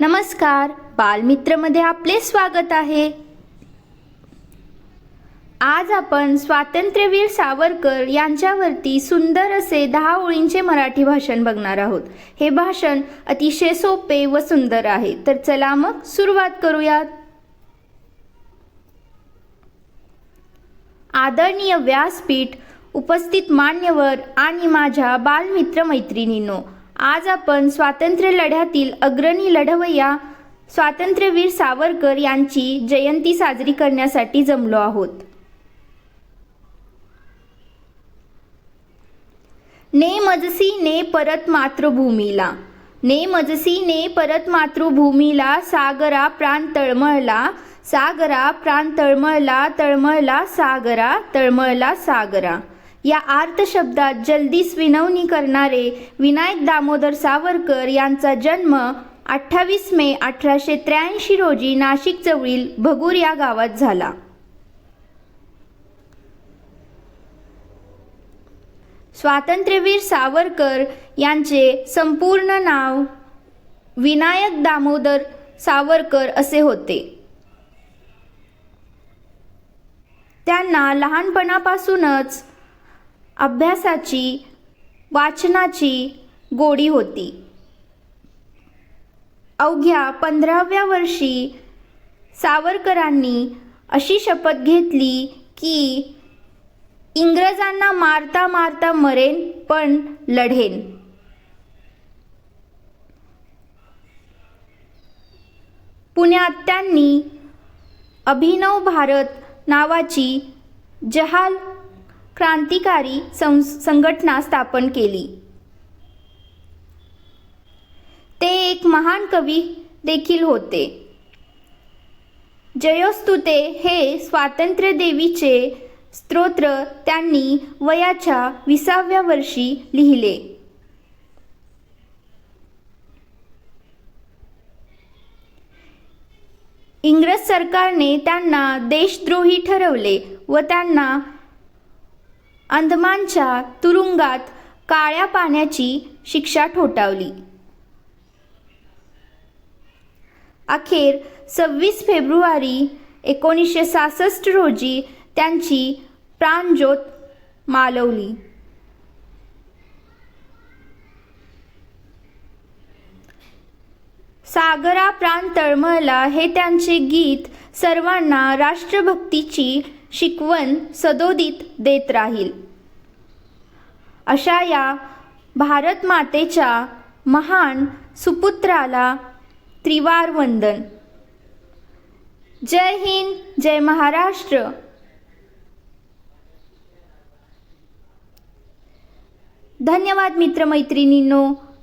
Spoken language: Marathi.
नमस्कार. बालमित्रमध्ये आपले स्वागत आहे. आज आपण स्वातंत्र्यवीर सावरकर यांच्यावरती सुंदर असे दहा ओळींचे मराठी भाषण बघणार आहोत. हे भाषण अतिशय सोपे व सुंदर आहे. तर चला मग सुरुवात करूयात. आदरणीय व्यासपीठ उपस्थित मान्यवर आणि माझ्या बालमित्र मैत्रिणींनो आज आपण स्वातंत्र्य लढ्यातील अग्रणी लढवय्या स्वातंत्र्यवीर सावरकर यांची जयंती साजरी करण्यासाठी जमलो आहोत. ने मजसी ने परत मातृभूमीला. ने मजसी ने परत मातृभूमीला सागरा प्राण तळमळला सागरा प्राण तळमळला तळमळला सागरा तळमळला सागरा. या आर्त शब्दात जल्दीस विनवणी करणारे विनायक दामोदर सावरकर यांचा जन्म अठ्ठावीस मे अठराशे त्र्याऐंशी रोजी नाशिकजवळील भगूर या गावात झाला. स्वातंत्र्यवीर सावरकर यांचे संपूर्ण नाव विनायक दामोदर सावरकर असे होते. त्यांना लहानपणापासूनच अभ्यासाची वाचनाची गोडी होती. अवघ्या पंधराव्या वर्षी सावरकरांनी अशी शपथ घेतली की इंग्रजांना मारता मारता मरेन पण लढेन. पुण्यात त्यांनी अभिनव भारत नावाची जहाल क्रांतिकारी सं संघटना स्थापन केली. ते एक महान कवी देखील होते. जयोस्तुते हे स्वातंत्र्य देवीचे स्तोत्र त्यांनी वयाच्या विसाव्या वर्षी लिहिले. इंग्रज सरकारने त्यांना देशद्रोही ठरवले व त्यांना अंदमानच्या तुरुंगात काळ्या पाण्याची शिक्षा ठोठावली. अखेर सव्वीस फेब्रुवारी एकोणीसशे सहासष्ट रोजी त्यांची प्राणज्योत मालवली. सागरा प्राण तळमळला हे त्यांचे गीत सर्वांना राष्ट्रभक्तीची शिकवण सदोदित देत राहील. अशा या भारत मातेच्या महान सुपुत्राला त्रिवार वंदन जय हिंद जय महाराष्ट्र. धन्यवाद मित्रमैत्रिणींनो.